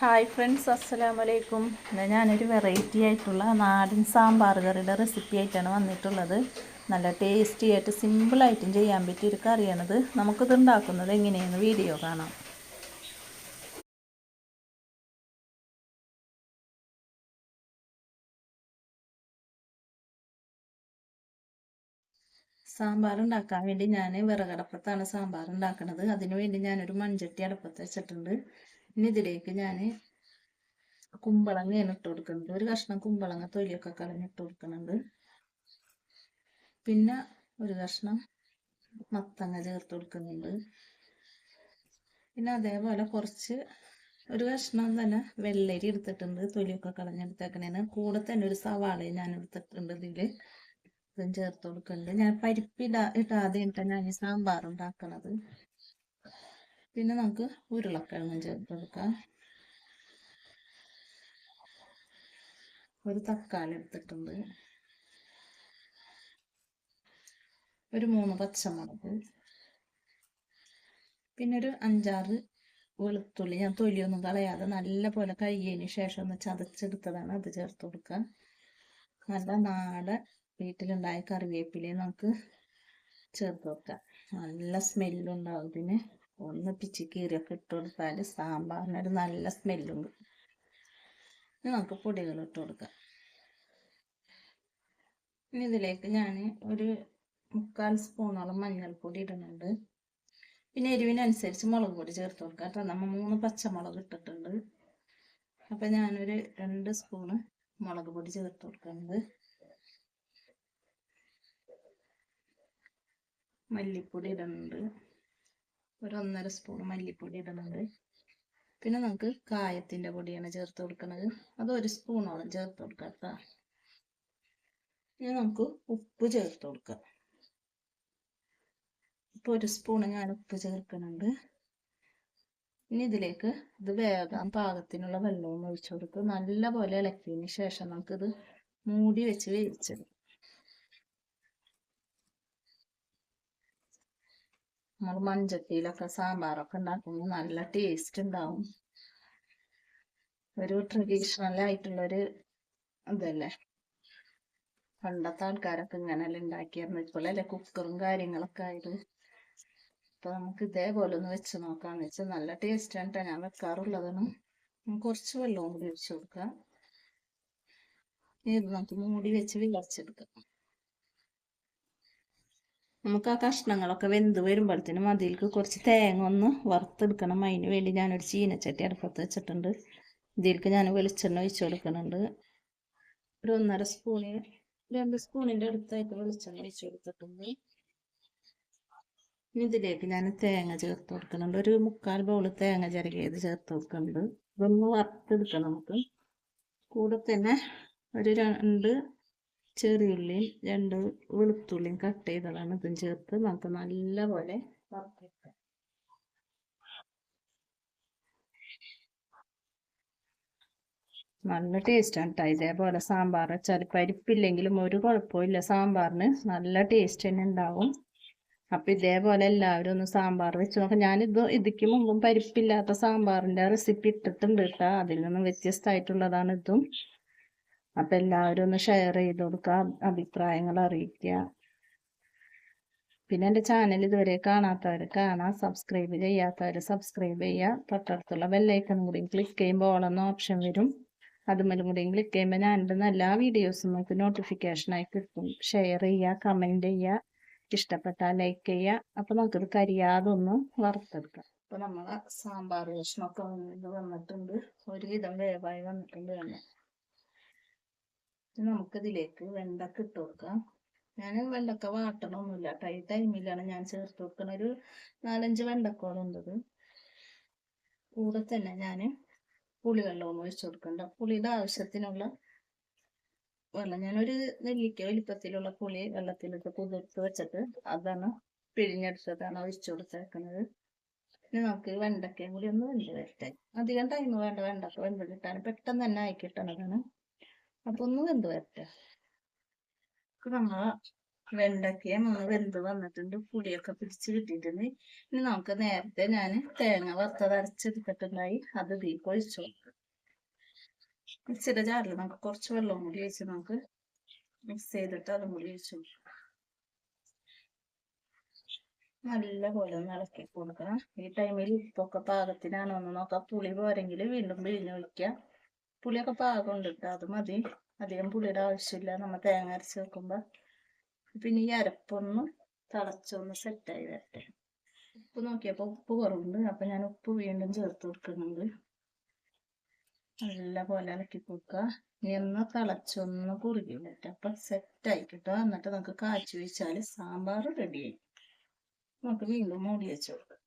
Hi friends അസ്സലാമു അലൈക്കും ഇന്ന് ഞാനൊരു വെറൈറ്റി ആയിട്ടുള്ള നാടൻ സാമ്പാർ കറിയുടെ റെസിപ്പി ആയിട്ടാണ് വന്നിട്ടുള്ളത്. നല്ല ടേസ്റ്റി ആയിട്ട് സിമ്പിളായിട്ടും ചെയ്യാൻ പറ്റിയ ഒരു കറിയാണിത്. നമുക്കിത് ഉണ്ടാക്കുന്നത് എങ്ങനെയെന്ന് വീഡിയോ കാണാം. സാമ്പാർ ഉണ്ടാക്കാൻ വേണ്ടി ഞാൻ വിറകടപ്പത്താണ് സാമ്പാർ ഉണ്ടാക്കുന്നത് അതിന് വേണ്ടി ഞാനൊരു മൺചട്ടി അടപ്പത്ത് വെച്ചിട്ടുണ്ട്. ഇനി ഇതിലേക്ക് ഞാൻ കുമ്പളങ്ങയാണ് ഇട്ട് കൊടുക്കുന്നത്. ഒരു കഷ്ണം കുമ്പളങ്ങ തൊലിയൊക്കെ കളഞ്ഞിട്ട് കൊടുക്കുന്നുണ്ട്. പിന്നെ ഒരു കഷ്ണം മത്തങ്ങ ചേർത്ത് കൊടുക്കുന്നുണ്ട്. പിന്നെ അതേപോലെ കുറച്ച് ഒരു കഷ്ണം തന്നെ വെള്ളരി എടുത്തിട്ടുണ്ട്. തൊലിയൊക്കെ കളഞ്ഞെടുത്തേക്കണേന് കൂടെ തന്നെ ഒരു സവാളയും ഞാൻ എടുത്തിട്ടുണ്ട് ഇതിൽ ഇതും ചേർത്ത് കൊടുക്കുന്നുണ്ട് ഞാൻ പരിപ്പ് ഇടാ ഇടാതെ ഞാൻ ഈ സാമ്പാർ ഉണ്ടാക്കണത് പിന്നെ നമുക്ക് ഉരുളക്കിഴങ്ങും ചേർത്ത് കൊടുക്കാം. ഒരു തക്കാളി എടുത്തിട്ടുണ്ട്. ഒരു മൂന്ന് പച്ചമുളക്. പിന്നെ ഒരു അഞ്ചാറ് വെളുത്തുള്ളി. ഞാൻ തൊലിയൊന്നും കളയാതെ നല്ല പോലെ കഴുകിയതിന് ശേഷം ഒന്ന് ചതച്ചെടുത്തതാണ് അത് ചേർത്ത് കൊടുക്കുക. നല്ല നാടൻ വീട്ടിലുണ്ടായ കറിവേപ്പില നമുക്ക് ചേർത്ത് വെക്കാം. നല്ല സ്മെല്ലുണ്ടാവും. ഇതിന് ഒന്ന് പിച്ചി കീറിയൊക്കെ ഇട്ട് കൊടുത്താൽ സാമ്പാറിനൊരു നല്ല സ്മെല്ലുണ്ട്. ഇനി നമുക്ക് പൊടികൾ ഇട്ട് കൊടുക്കാം. ഇനി ഇതിലേക്ക് ഞാൻ ഒരു മുക്കാൽ സ്പൂണോളം മഞ്ഞൾപ്പൊടി ഇടുന്നുണ്ട്. പിന്നെ എരിവിനനുസരിച്ച് മുളക് പൊടി ചേർത്ത് കൊടുക്കാം കേട്ടോ. നമ്മൾ മൂന്ന് പച്ചമുളക് ഇട്ടിട്ടുണ്ട്. അപ്പം ഞാനൊരു രണ്ട് സ്പൂണ് മുളക് പൊടി ചേർത്ത് കൊടുക്കുന്നുണ്ട്. മല്ലിപ്പൊടി ഇടുന്നുണ്ട്. ഒരു ഒന്നര സ്പൂൺ മല്ലിപ്പൊടി ഇടുന്നുണ്ട്. പിന്നെ നമുക്ക് കായത്തിന്റെ പൊടിയാണ് ചേർത്ത് കൊടുക്കുന്നത്. അത് ഒരു സ്പൂണോളം ചേർത്ത് കൊടുക്കാം കേട്ടോ. ഇനി നമുക്ക് ഉപ്പ് ചേർത്ത് കൊടുക്കാം. ഇപ്പൊ ഒരു സ്പൂണ് ഞാൻ ഉപ്പ് ചേർക്കുന്നുണ്ട്. ഇനി ഇതിലേക്ക് ഇത് വേഗാൻ പാകത്തിനുള്ള വെള്ളവും ഒഴിച്ചു കൊടുത്ത് നല്ലപോലെ ഇളക്കിയതിന് ശേഷം നമുക്കിത് മൂടി വെച്ച് വേവിച്ചെടുക്കാം. നമ്മൾ മൺചട്ടിയിലൊക്കെ സാമ്പാറൊക്കെ ഉണ്ടാക്കുമ്പോൾ നല്ല ടേസ്റ്റ് ഉണ്ടാവും. ഒരു ട്രഡീഷണൽ ആയിട്ടുള്ളൊരു ഇതല്ലേ? പണ്ടത്തെ ആൾക്കാരൊക്കെ ഇങ്ങനെയല്ലേ ഉണ്ടാക്കിയായിരുന്നു ഇപ്പോഴല്ലേ കുക്കറും കാര്യങ്ങളൊക്കെ ആയത്. അപ്പൊ നമുക്ക് ഇതേപോലെ ഒന്ന് വെച്ച് നോക്കാന്ന് വെച്ചാൽ നല്ല ടേസ്റ്റ് ആണ് ഞാൻ വെക്കാറുള്ളതാണ് കുറച്ച് വെള്ളവും കൂടി ഒഴിച്ചു കൊടുക്കാം. ഇത് നമുക്ക് മൂടി വെച്ച് വിളച്ചെടുക്കാം നമുക്ക് ആ കഷ്ണങ്ങളൊക്കെ വെന്ത് വരുമ്പോഴത്തേനും അതിലേക്ക് കുറച്ച് തേങ്ങ ഒന്ന് വറുത്തെടുക്കണം. അതിന് വേണ്ടി ഞാനൊരു ചീനച്ചട്ടി അടുപ്പത്ത് വെച്ചിട്ടുണ്ട്. ഇതിലേക്ക് ഞാൻ വെളിച്ചെണ്ണ ഒഴിച്ചു കൊടുക്കുന്നുണ്ട്. ഒരു ഒന്നര സ്പൂണ് രണ്ട് സ്പൂണിന്റെ അടുത്തായിട്ട് വെളിച്ചെണ്ണ ഒഴിച്ചു കൊടുത്തിട്ടുണ്ട്. ഇതിലേക്ക് ഞാൻ തേങ്ങ ചേർത്ത് കൊടുക്കുന്നുണ്ട്. ഒരു മുക്കാൽ ബൗൾ തേങ്ങ ചിരകിയത് ചേർത്ത് കൊടുക്കുന്നുണ്ട്. ഇതൊന്ന് വറുത്തെടുക്കണം നമുക്ക്. കൂടെ തന്നെ ഒരു രണ്ട് ചെറിയുള്ളിയും രണ്ട് വെളുത്തുള്ളിയും കട്ട് ചെയ്തതാണ് ഇതും ചേർത്ത്. നമുക്ക് നല്ലപോലെ വറുത്തെടുക്കാം. നല്ല ടേസ്റ്റാണ് കേട്ടോ ഇതേപോലെ സാമ്പാർ വെച്ചാൽ പരിപ്പില്ലെങ്കിലും ഒരു കുഴപ്പമില്ല സാമ്പാറിന് നല്ല ടേസ്റ്റ് തന്നെ ഉണ്ടാവും. അപ്പം ഇതേപോലെ എല്ലാവരും ഒന്ന് സാമ്പാർ വെച്ച് നോക്കാം. ഞാനിത് ഇതിക്ക് മുമ്പും പരിപ്പില്ലാത്ത സാമ്പാറിന്റെ റെസിപ്പി ഇട്ടിട്ടുണ്ട് കേട്ടോ അതിൽ നിന്നും വ്യത്യസ്തമായിട്ടുള്ളതാണ് ഇതും. അപ്പൊ എല്ലാവരും ഒന്ന് ഷെയർ ചെയ്ത് കൊടുക്കുക അഭിപ്രായങ്ങൾ അറിയിക്കുക. പിന്നെ എന്റെ ചാനൽ ഇതുവരെ കാണാത്തവർ കാണാം സബ്സ്ക്രൈബ് ചെയ്യാത്തവർ സബ്സ്ക്രൈബ് ചെയ്യുക. തൊട്ടടുത്തുള്ള ബെല്ലൈക്കൺ കൂടി ക്ലിക്ക് ചെയ്യുമ്പോൾ ഓളെന്ന ഓപ്ഷൻ വരും. അതുമല്ലും കൂടി ക്ലിക്ക് ചെയ്യുമ്പോൾ ഞാൻ എന്റെ എല്ലാ വീഡിയോസും നമുക്ക് നോട്ടിഫിക്കേഷനായി കിട്ടും. ഷെയർ ചെയ്യുക കമന്റ് ചെയ്യുക ഇഷ്ടപ്പെട്ടാൽ ലൈക്ക് ചെയ്യുക. അപ്പോൾ നമുക്കിത് കരിയാതെ ഒന്ന് വറുത്തെടുക്കാം. അപ്പോൾ നമ്മളെ സാമ്പാർ കഷ്ണമൊക്കെ വന്നിട്ടുണ്ട്. ഒരുവിധം വേവായി വന്നിട്ടുണ്ട് തന്നെ. നമുക്കിതിലേക്ക് വെണ്ടക്ക ഇട്ട് കൊടുക്കാം. ഞാൻ വെണ്ടക്ക വാട്ടണമൊന്നുമില്ല കേട്ടോ ഈ ടൈമിലാണ് ഞാൻ ചേർത്ത് വെക്കണ ഒരു നാലഞ്ച് വെണ്ടക്കോളുണ്ടത് കൂടെ തന്നെ ഞാൻ പുളിവെള്ളവും ഒഴിച്ചു കൊടുക്കണ്ട. പുളിയുടെ ആവശ്യത്തിനുള്ള വെള്ളം. ഞാനൊരു നെല്ലിക്ക വലിപ്പത്തിലുള്ള പുളി വെള്ളത്തിലിട്ട് കുതിർത്ത് വെച്ചിട്ട് അതാണ് പിഴിഞ്ഞെടുത്തതാണ് ഒഴിച്ചു കൊടുത്തേക്കുന്നത് ഇനി നമുക്ക് വെണ്ടക്കയും കൂടി ഒന്ന് വെന്ത് വരട്ടെ. അധികം ടൈം വേണ്ട. വെണ്ടക്ക വെന്ത് കിട്ടാൻ പെട്ടെന്ന് തന്നെ ആയി കിട്ടണതാണ്. അപ്പൊ ഒന്ന് വെന്ത് വരട്ടെ. നമ്മൾ വെണ്ടയ്ക്കയും ഒന്ന് വെന്ത് വന്നിട്ടുണ്ട്. പുളിയൊക്കെ പിടിച്ച് കിട്ടിയിട്ടുണ്ട്. ഇനി നമുക്ക് നേരത്തെ ഞാൻ തേങ്ങ വറുത്തത് അരച്ചെടുത്തിട്ടുണ്ടായി. അത് തീ കൊഴിച്ചു മിക്സിയുടെ ജാറിൽ നമുക്ക് കുറച്ച് വെള്ളം കൂടി ഒഴിച്ച് നമുക്ക് മിക്സ് ചെയ്തിട്ട് അതും കൂടി ഒഴിച്ചു കൊടുക്കാം. നല്ല പോലെ ഒന്ന് ഇളക്കി കൊടുക്കണം. ഈ ടൈമിൽ ഉപ്പൊക്കെ പാകത്തിനാണോ എന്ന് നോക്കാം. പുളി പോരെങ്കിൽ വീണ്ടും പിഴിഞ്ഞ് ഒഴിക്കുക പുളിയൊക്കെ പാകം ഉണ്ട് കേട്ടോ അത് മതി. അധികം പുളിയുടെ ആവശ്യമില്ല. നമ്മൾ തേങ്ങ അരച്ച് വെക്കുമ്പോൾ പിന്നെ ഈ അരപ്പൊന്ന് തിളച്ചൊന്ന് സെറ്റായി വരട്ടെ. ഉപ്പ് നോക്കിയപ്പോൾ ഉപ്പ് കുറവുണ്ട്. അപ്പൊ ഞാൻ ഉപ്പ് വീണ്ടും ചേർത്ത് കൊടുക്കുന്നുണ്ട്. നല്ല പോലെ ഇളക്കി കൊടുക്കുക എന്ന് തിളച്ചൊന്ന് കുറുകി വരട്ടെ. അപ്പൊ സെറ്റായി കിട്ടുക എന്നിട്ട് നമുക്ക് കാച്ചി വെച്ചാൽ സാമ്പാർ റെഡിയായി നമുക്ക് വീണ്ടും മൂടി വെച്ച് കൊടുക്കാം.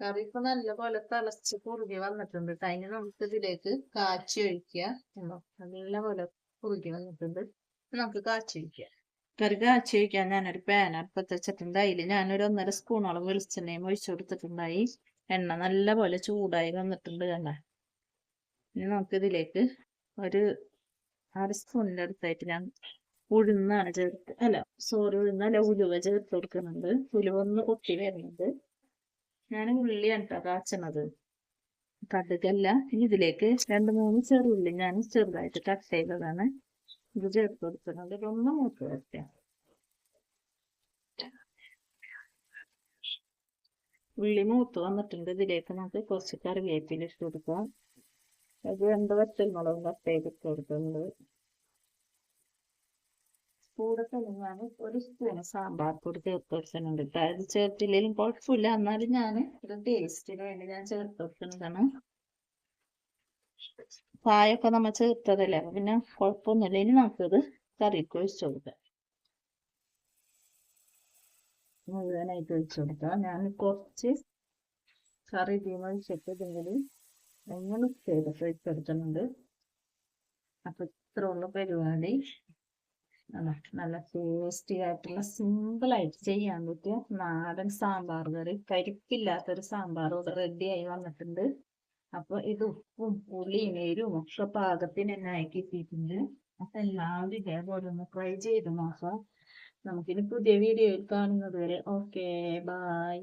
കറി ഇപ്പൊ നല്ലപോലെ തിളച്ച് കുറുകി വന്നിട്ടുണ്ട്. ട്ടോ. അതിന് നമുക്ക് ഇതിലേക്ക് കാച്ചി ഒഴിക്കുക കണ്ടോ? നല്ലപോലെ കുറുകി വന്നിട്ടുണ്ട്. നമുക്ക് കാച്ചി ഒഴിക്കുക കറി കാച്ചി ഒഴിക്കാൻ ഞാനൊരു പാൻ അടുപ്പത്ത് വെച്ചിട്ടുണ്ട് അതിൽ ഞാനൊരു ഒന്നര സ്പൂണോളം വെളിച്ചെണ്ണയും ഒഴിച്ചു കൊടുത്തിട്ടുണ്ടായി. എണ്ണ നല്ലപോലെ ചൂടായി വന്നിട്ടുണ്ട് കണ്ട. ഇനി നമുക്ക് ഇതിലേക്ക് ഒരു അര സ്പൂണിന്റെ അടുത്തായിട്ട് ഞാൻ ഉഴുന്നാണ് ചേർത്ത് അല്ല സോറി ഉഴുന്നല്ല ഉലുവ ചേർത്ത് കൊടുക്കുന്നുണ്ട്. ഉലുവ ഒന്ന് പൊട്ടി വരുന്നുണ്ട്. ഞാൻ ഉള്ളിയാണ് കേട്ടോ കാച്ചണത് കടുകല്ല ഇനി ഇതിലേക്ക് രണ്ട് മൂന്ന് ചെറുള്ളി ഞാൻ ചെറുതായിട്ട് കട്ട് ചെയ്തതാണ്. ഇത് ചേർത്ത് കൊടുക്കുന്നത് ഇതൊന്ന് മൂത്ത് വരട്ടെ. ഉള്ളി മൂത്ത് വന്നിട്ടുണ്ട്. ഇതിലേക്ക് നമുക്ക് കുറച്ച് കറിവേപ്പില ഇട്ട് കൊടുക്കാം. അത് രണ്ട് വറ്റൽമുളകും കട്ട് ചെയ്തിട്ട് കൊടുക്കുന്നുണ്ട് കൂടെ തന്നെ ഒരു സ്പൂൺ സാമ്പാർ പൊടി ചേർത്ത് കൊടുക്കുന്നുണ്ട് കേട്ടോ അത് ചേർത്തില്ലെങ്കിലും കുഴപ്പമില്ല. എന്നാലും ഞാൻ ഒരു ടേസ്റ്റിന് വേണ്ടി ഞാൻ ചേർത്ത് വെക്കുന്നതാണ് കായൊക്കെ നമ്മൾ ചേർത്തതല്ലേ? അപ്പൊ പിന്നെ കുഴപ്പമൊന്നുമില്ല. ഇനി നമുക്കത് കറിക്ക് ഒഴിച്ചു കൊടുക്കാം. മുഴുവനായിട്ട് ഒഴിച്ചു കൊടുക്കാം. ഞാൻ കുറച്ച് കറി ഇതിന് ഒഴിച്ചിട്ട് ഇതിൽ മിക്സ് ചെയ്തിട്ട് ഒഴിച്ചെടുക്കുന്നുണ്ട് അപ്പൊ ഇത്ര ഉള്ള പരിപാടി? നല്ല ടേസ്റ്റി ആയിട്ടുള്ള സിമ്പിൾ ആയിട്ട് ചെയ്യാൻ പറ്റിയ നാടൻ സാമ്പാർ കറി. കരിപ്പില്ലാത്തൊരു സാമ്പാർ റെഡി ആയി വന്നിട്ടുണ്ട്. അപ്പൊ ഇത് ഉപ്പും പുളിയും എരിവും ഒക്കെ പാകത്തിന് തന്നെ ആക്കി കിട്ടിയിട്ടുണ്ട്. അപ്പൊ എല്ലാവരും ഇതേപോലെ ഒന്ന് ട്രൈ ചെയ്ത് നോക്കാം. നമുക്കിനി പുതിയ വീഡിയോയിൽ കാണുന്നത് വരെ. Okay bye